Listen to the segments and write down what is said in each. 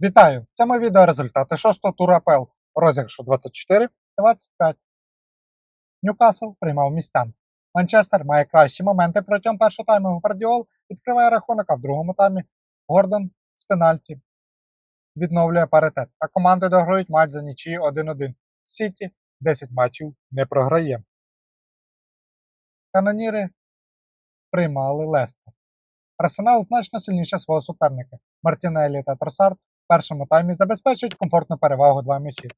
Вітаю! В цьому відео результати шостого туру АПЛ розіграшу 24-25. Ньюкасл приймав містян. Манчестер має кращі моменти протягом першого тайму. Гвардіол відкриває рахунок, а в другому таймі Гордон з пенальті відновлює паритет. А команди дограють матч за нічиї 1-1. Сіті 10 матчів не програє. Каноніри приймали Лестер. Арсенал значно сильніше свого суперника. Мартінеллі та Тросард першому таймі забезпечують комфортну перевагу два м'ячі.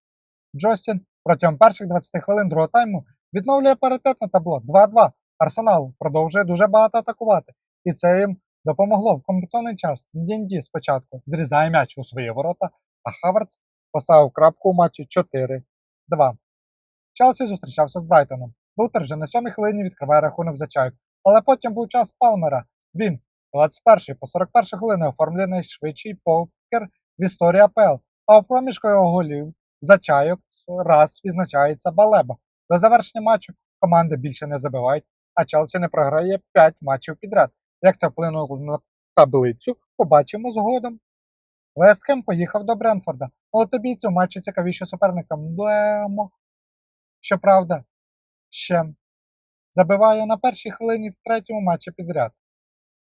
Джостін протягом перших 20 хвилин другого тайму відновлює паритет на табло 2-2. Арсенал продовжує дуже багато атакувати, і це їм допомогло в компенсований час. Дінді спочатку зрізає м'яч у свої ворота, а Хаверц поставив крапку у матчі 4-2. Челсі зустрічався з Брайтоном. Рутер вже на сьомій хвилині відкриває рахунок за чайок, але потім був час Палмера. Він 21 по 41 хвилини оформлює найшвидший покер в історії АПЛ, а в проміжку його голів за чайок раз відзначається Балеба. До завершення матчу команди більше не забивають, а Челсі не програє 5 матчів підряд. Як це вплинуло на таблицю, побачимо згодом. Вестхем поїхав до Бренфорда, але тобі цю матчі цікавіше суперникам Блемо. Щоправда, ще забиває на першій хвилині в третьому матчі підряд.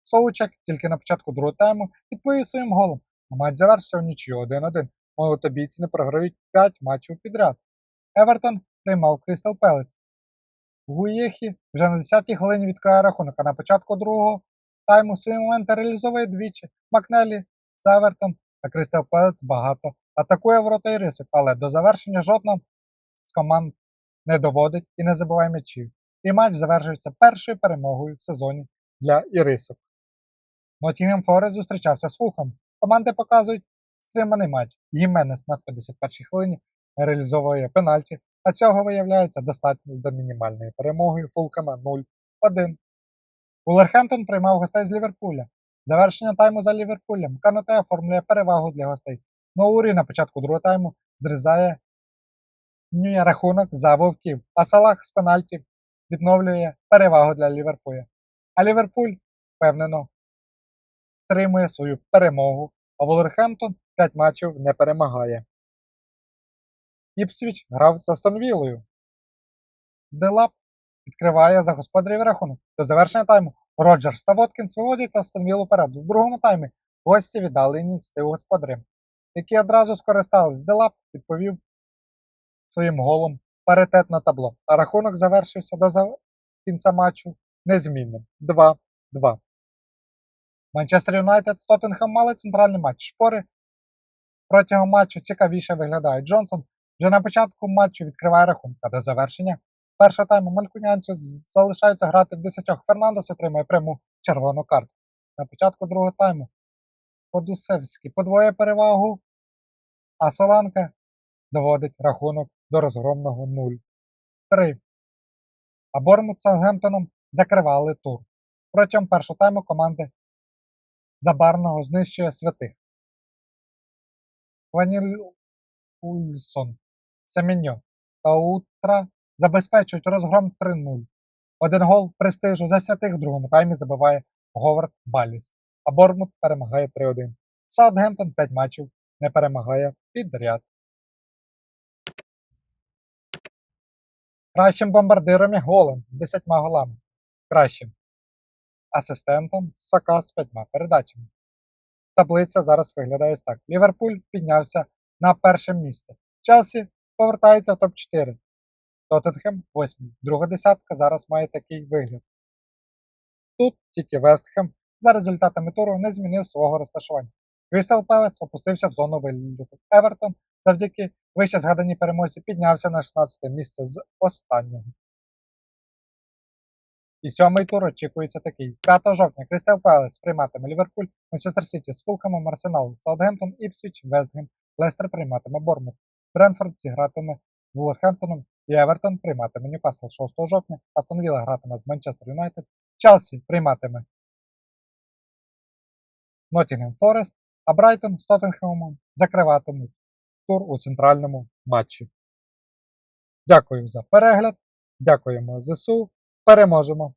Соучек тільки на початку другого тайму відповів своїм голом, матч завершився в нічию 1-1. Молотобійці не програють 5 матчів підряд. Евертон приймав Крістал Пелець. Гуєхі вже на 10-й хвилині відкриває рахунок, а на початку другого тайму свої моменти реалізовує двічі. Макнелі, це Евертон та Крістал Пелець багато атакує ворота і рисок, але до завершення жодного з команд не доводить і не забиває м'ячів. І матч завершується першою перемогою в сезоні для ірисок. Ноттінгем Форест зустрічався з Фулхом. Команди показують стриманий матч. Гіменес на 51-й хвилині реалізовує пенальті, а цього виявляється достатньо до мінімальної перемоги Фулхема 0-1. Вулверхемптон приймав гостей з Ліверпуля. Завершення тайму за Ліверпулем. Каноте оформлює перевагу для гостей. Ноурі на початку другого тайму зрізає рахунок за вовків, а Салах з пенальті відновлює перевагу для Ліверпуля. А Ліверпуль, впевнено, отримує свою перемогу, а Волверхемптон 5 матчів не перемагає. Іпсвіч грав з Астон Віллою. Делап відкриває за господарів рахунок. До завершення тайму Роджерс та Воткінс виводять Астон Віллу вперед. У другому таймі гості віддали ініціативу господарям, які одразу скористались. Делап відповів своїм голом паритет на табло, а рахунок завершився до кінця матчу незмінним 2-2. Манчестер Юнайтед з Тоттенхем мали центральний матч. Шпори протягом матчу цікавіше виглядають. Джонсон вже на початку матчу відкриває рахунок, а до завершення першого тайму манкунянцю залишаються грати в десятьох. Фернандес отримує пряму червону карту. На початку другого тайму Подусевський подвоє перевагу, а Соланка доводить рахунок до розгромного 0-3. А Бормут з Саутгемптоном закривали тур. Протягом першого тайму команди Забарного знищує святих. Ульсон, Семеньо та Утра забезпечують розгром 3-0. Один гол престижу за святих в другому таймі забиває Говард Баліс, а Бормут перемагає 3-1. Саутгемптон 5 матчів не перемагає підряд. Кращим бомбардиром є Голланд з 10 голами. Кращим асистентом Сака з 5 передачами. Таблиця зараз виглядає ось так. Ліверпуль піднявся на перше місце. Челсі повертається в топ-4. Тоттенхем 8. Друга десятка зараз має такий вигляд. Тут тільки Вестхем за результатами туру не змінив свого розташування. Крістал Пелес опустився в зону виліту. Евертон завдяки вище згаданій перемозі піднявся на 16 місце з останнього. І сьомий тур очікується такий. 5 жовтня Крістал Пелес прийматиме Ліверпуль, Манчестер Сіті з Фулкамом, Арсенал, Саутгемптон, Іпсвіч, Вестгем, Лестер прийматиме Бормут, Бренфорд зігратиме з Вулверхемптоном і Евертон прийматиме Ньюкасл 6 жовтня, Астон Вілла гратиме з Манчестер Юнайтед, Челсі прийматиме Ноттінгем Форест, а Брайтон з Тоттенхемом закриватимуть тур у центральному матчі. Дякую за перегляд. Дякуємо ЗСУ. Переможемо!